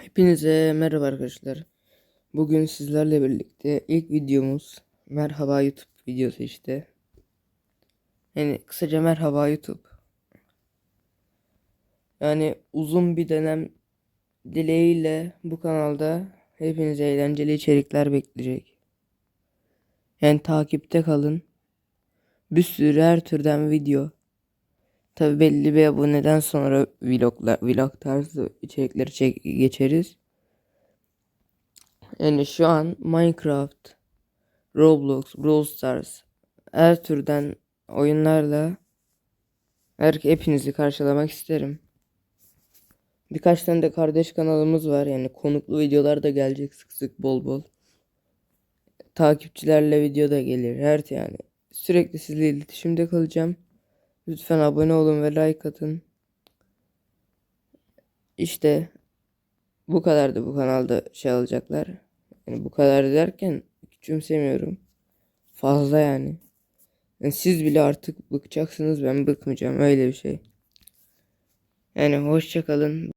Hepinize merhaba arkadaşlar. Bugün sizlerle birlikte ilk videomuz Merhaba YouTube videosu işte. Yani kısaca Merhaba YouTube. Yani uzun bir dönem dileğiyle bu kanalda hepinize eğlenceli içerikler bekleyecek. Yani takipte kalın. Bir sürü her türden video. Tabi belli bir aboneden sonra vloglar, vlog tarzı içerikleri çek geçeriz. Yani şu an Minecraft, Roblox, Brawl Stars her türden oyunlarla her hepinizi karşılamak isterim. Birkaç tane de kardeş kanalımız var yani konuklu videolar da gelecek sık sık bol bol. Takipçilerle video da gelir her yani. Sürekli sizle iletişimde kalacağım. Lütfen abone olun ve like atın. İşte bu kadardı bu kanalda şey alacaklar. Yani bu kadar derken küçümsemiyorum. Fazla yani. yani. Siz bile artık bıkacaksınız ben bıkmayacağım öyle bir şey. Yani hoşça kalın.